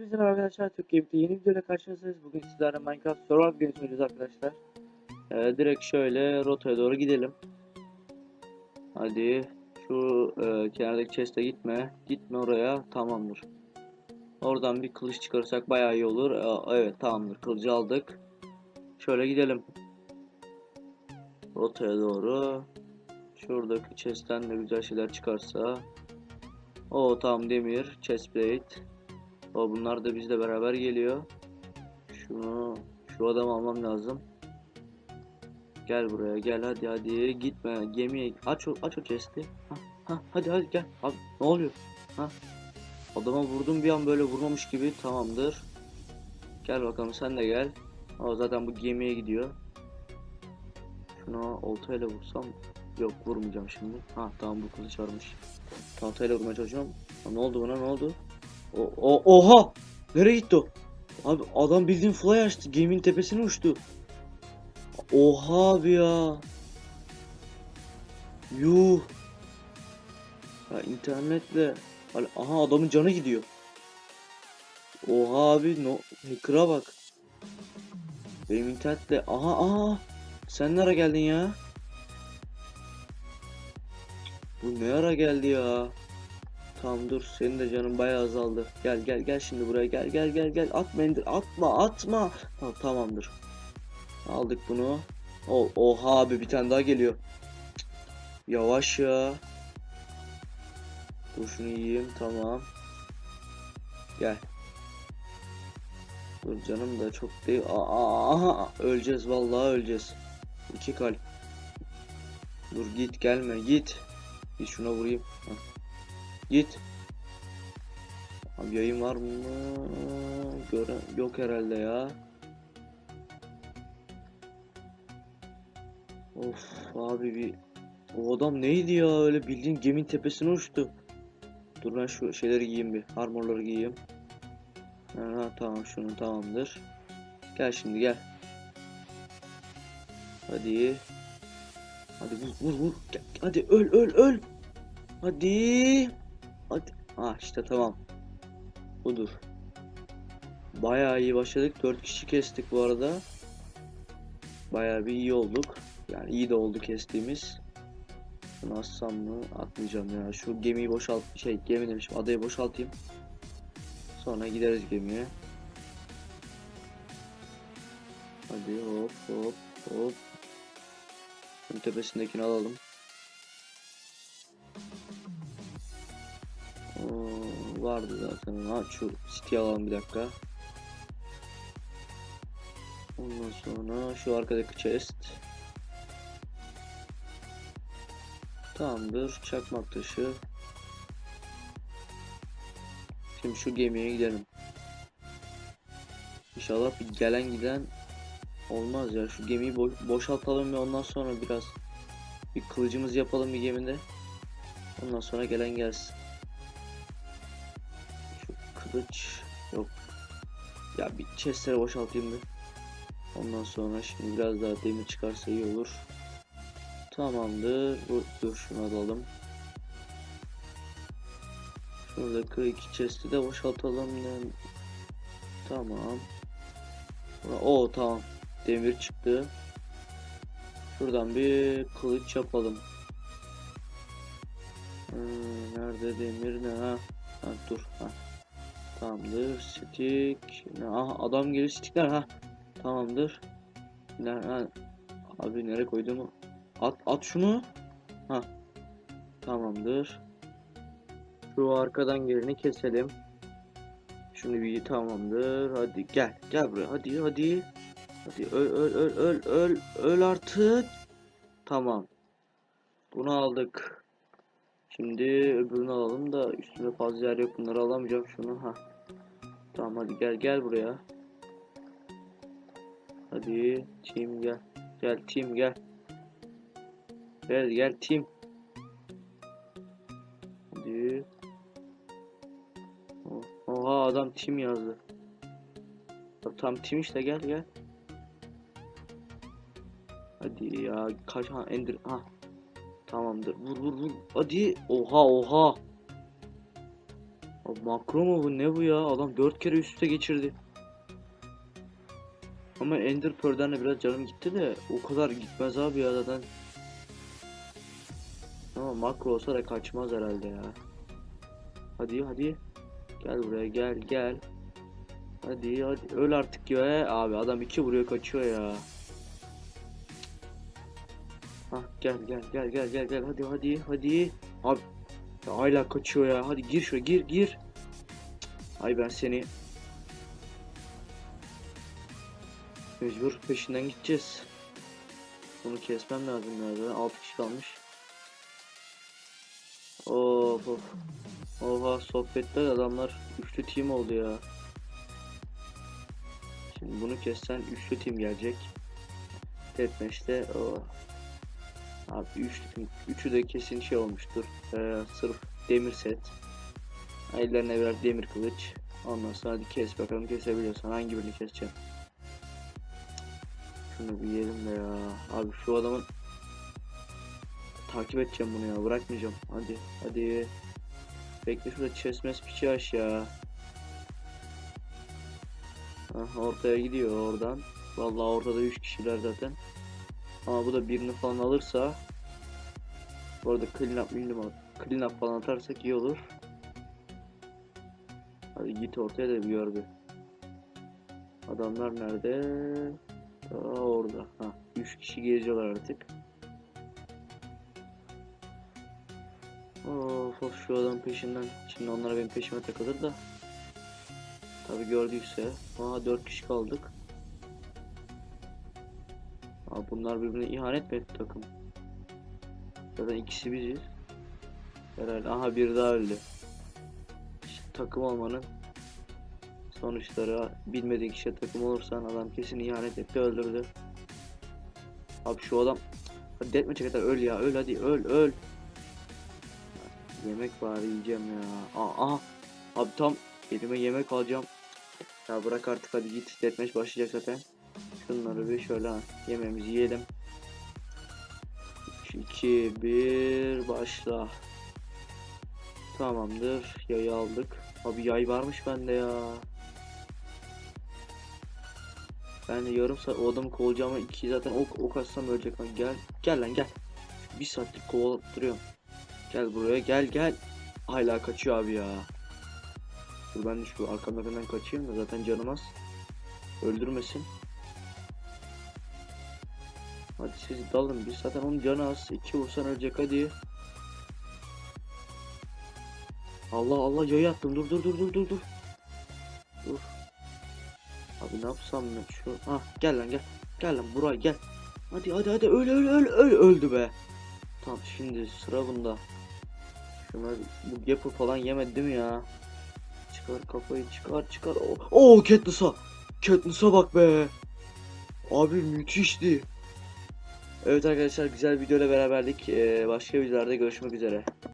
Hepinize merhaba arkadaşlar. Türkiye'de yeni videoyla karşınızdayız. Bugün sizlerle Minecraft Survival Games oynayacağız arkadaşlar. Ee, direkt şöyle rotaya doğru gidelim. Hadi şu e, kenardaki chest'e gitme. Gitme oraya. Tamamdır. Oradan bir kılıç çıkarırsak bayağı iyi olur. Ee, evet tamamdır. Kılıcı aldık. Şöyle gidelim. Rotaya doğru. Şuradaki chest'ten de güzel şeyler çıkarsa. O tamam demir. Chestplate. O bunlar da bizle beraber geliyor. Şunu şu adamı almam lazım. Gel buraya gel hadi hadi gitme gemiye aç o aç o chest'i. Ha, ha, hadi hadi gel. Abi ne oluyor? Ha? Adama vurdum bir an böyle vurmamış gibi tamamdır. Gel bakalım sen de gel. O zaten bu gemiye gidiyor. Şuna oltayla vursam yok vurmayacağım şimdi. Ha tamam bu kılıç varmış. Tahtayla vurmaya çalışıyorum. Ha, ne oldu buna ne oldu? O, o, oha! Nereye gitti o? Abi adam bildiğin fly açtı. Geminin tepesine uçtu. Oha abi ya. Yuh. Ya internetle. Aha adamın canı gidiyor. Oha abi no hacker'a bak. Benim internetle. Aha aha. Sen nereye geldin ya? Bu ne ara geldi ya? Tamam dur senin de canın bayağı azaldı. Gel gel gel şimdi buraya gel gel gel gel atma indir atma atma. Ha, tamamdır. Aldık bunu. O oha abi bir tane daha geliyor. Cık, Yavaş ya. Dur şunu yiyeyim tamam. Gel. Dur canım da çok değil. Aa, öleceğiz vallahi öleceğiz. İki kalp. Dur git gelme git. Bir şuna vurayım. Hah. Git. Abi yayın var mı? Gören yok herhalde ya. Of abi bir o adam neydi ya öyle bildiğin geminin tepesine uçtu. Dur ben şu şeyleri giyeyim bir. Armorları giyeyim. Ha, tamam şunu tamamdır. Gel şimdi gel. Hadi. Hadi vur vur vur. Hadi öl öl öl. Hadi. Hadi. Ha işte tamam. Budur. Bayağı iyi başladık. 4 kişi kestik bu arada. Bayağı bir iyi olduk. Yani iyi de oldu kestiğimiz. Bunu assam mı? Atmayacağım ya. Şu gemiyi boşalt şey gemi demişim. Adayı boşaltayım. Sonra gideriz gemiye. Hadi hop hop hop. Bunun tepesindekini alalım. Oo, vardı zaten. Ha şu City alalım bir dakika. Ondan sonra şu arkadaki chest. Tamamdır. Çakmak taşı. Şimdi şu gemiye gidelim. İnşallah bir gelen giden olmaz ya. Şu gemiyi bo- boşaltalım ve ondan sonra biraz bir kılıcımız yapalım bir gemide. Ondan sonra gelen gelsin. Kılıç yok. Ya bir chestleri boşaltayım bir. Ondan sonra şimdi biraz daha demir çıkarsa iyi olur. Tamamdır. Bu, dur şunu alalım. Şuradaki iki chest'i de boşaltalım. Yani. Tamam. O tamam. Demir çıktı. Şuradan bir kılıç yapalım. Hmm, nerede demir ne ha? ha dur ha. Tamamdır. Stick. Aha adam geliyor stickler ha. Tamamdır. Ha. Abi nereye koydum? At at şunu. Ha. Tamamdır. Şu arkadan geleni keselim. Şunu bir tamamdır. Hadi gel. Gel buraya. Hadi hadi. Hadi öl öl öl öl öl öl artık. Tamam. Bunu aldık. Şimdi öbürünü alalım da üstünde fazla yer yok. Bunları alamayacağım şunu. Ha. Tamam hadi gel gel buraya. Hadi team gel. Gel team gel. Gel gel team. Hadi. Oh, Oha adam team yazdı. Tam team işte gel gel. Hadi ya kaç ha ender ha. Tamamdır. Vur vur vur. Hadi. Oha oha. Makro mu bu ne bu ya? Adam 4 kere üst üste geçirdi. Ama Ender Pearl'den de biraz canım gitti de o kadar gitmez abi ya zaten. Ama makro olsa da kaçmaz herhalde ya. Hadi hadi. Gel buraya gel gel. Hadi hadi öl artık ya. Abi adam iki vuruyor kaçıyor ya. Gel gel gel gel gel gel hadi hadi hadi. Abi ya hala kaçıyor ya. Hadi gir şuraya gir gir. Ay ben seni mecbur peşinden gideceğiz. Bunu kesmem lazım. Zaten 6 kişi kalmış. Of of. Oha sohbette adamlar üçlü team oldu ya. Şimdi bunu kessen üçlü team gelecek. Deathmatch'te o. Abi üçlü. Üçü de kesin şey olmuştur. Ee, sırf demir set. Ellerine birer demir kılıç. Ondan sonra hadi kes bakalım kesebiliyorsan hangi birini keseceğim. Şunu bir yiyelim de ya. Abi şu adamın takip edeceğim bunu ya. Bırakmayacağım. Hadi hadi. Bekle şurada chestmes piçi aş ya. Hah, ortaya gidiyor oradan. Vallahi ortada 3 kişiler zaten. Ama bu da birini falan alırsa bu arada clean up, clean up, falan atarsak iyi olur. Hadi git ortaya da bir gör bir. Adamlar nerede? Aa, orada. Ha, 3 kişi geziyorlar artık. Of of şu adam peşinden. Şimdi onlara benim peşime takılır da. Tabi gördüyse. Aa 4 kişi kaldık. Bunlar birbirine ihanet mi etti takım? Zaten ikisi biziz. Herhalde. Aha biri daha öldü. İşte takım olmanın sonuçları bilmediğin kişiye takım olursan adam kesin ihanet etti öldürdü. Abi şu adam Hadi deathmatch'e kadar öl ya öl hadi öl öl. Yemek bari yiyeceğim ya. Aa, aha. Abi tam elime yemek alacağım. Ya bırak artık hadi git. Deathmatch başlayacak zaten. Şunları bir şöyle ha, yiyelim. 3, 2, 1 başla. Tamamdır. Yayı aldık. Abi yay varmış bende ya. Ben de yarım saat o adamı ama iki zaten ok, ok atsam ölecek lan. Gel. Gel lan gel. Bir saatlik kovalattırıyorum. Gel buraya gel gel. Hala kaçıyor abi ya. Dur ben de şu arkamdakinden kaçayım da zaten canım az. Öldürmesin. Hadi siz dalın. Biz zaten onun canı az. İki vursan ölecek hadi. Allah Allah yayı attım. Dur dur dur dur dur dur. Dur. Abi ne yapsam ben şu. Ah gel lan gel. Gel lan buraya gel. Hadi hadi hadi öl öl öl öl öldü be. Tamam şimdi sıra bunda. Şuna bu yapı falan yemedi değil mi ya? Çıkar kafayı çıkar çıkar. Oo oh, Katniss'a. Katniss'a bak be. Abi müthişti. Evet arkadaşlar güzel videoyla beraberdik. Ee, başka videolarda görüşmek üzere.